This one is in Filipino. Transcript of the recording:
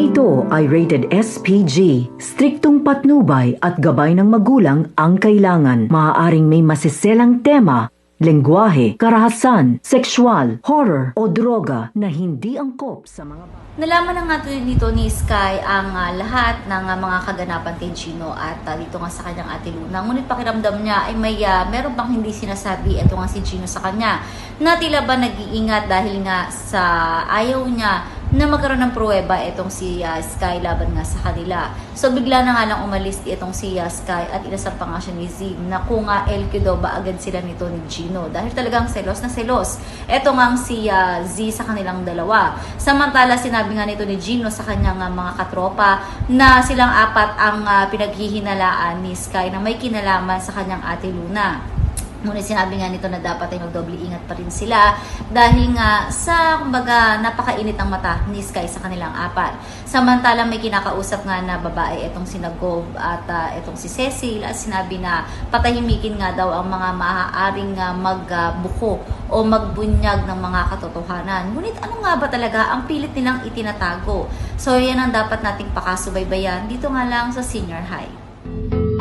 ito ay rated SPG. Striktong patnubay at gabay ng magulang ang kailangan. Maaaring may masiselang tema, lengguwahe, karahasan, sexual, horror o droga na hindi angkop sa mga bata. Nalaman na nga to nito ni Sky ang ah, lahat ng ah, mga kaganapan kay Gino at ah, dito nga sa kanyang ate Luna. Ngunit pakiramdam niya ay may ah, meron bang hindi sinasabi ito nga si Gino sa kanya na tila ba nag-iingat dahil nga sa ayaw niya na magkaroon ng pruweba itong si ah, Sky laban nga sa kanila. So bigla na nga lang umalis itong si ah, Sky at inasampa nga siya ni Zim na kung nga LQ daw ba agad sila nito ni Gino dahil talagang selos na selos. Ito nga ang si ah, Z sa kanilang dalawa. Samantala sinabi nga nito ni Gino sa kanyang ah, mga katropa na silang apat ang ah, pinaghihinalaan ni Sky na may kinalaman sa kanyang ate Luna. Ngunit sinabi nga nito na dapat ay magdoble ingat pa rin sila dahil nga sa kumbaga napakainit ang mata ni Sky sa kanilang apat. Samantalang may kinakausap nga na babae itong si Nagov at ah, itong si Cecil at sinabi na patahimikin nga daw ang mga maaaring uh, magbuko o magbunyag ng mga katotohanan. Ngunit ano nga ba talaga ang pilit nilang itinatago? So yan ang dapat nating pakasubaybayan dito nga lang sa senior high.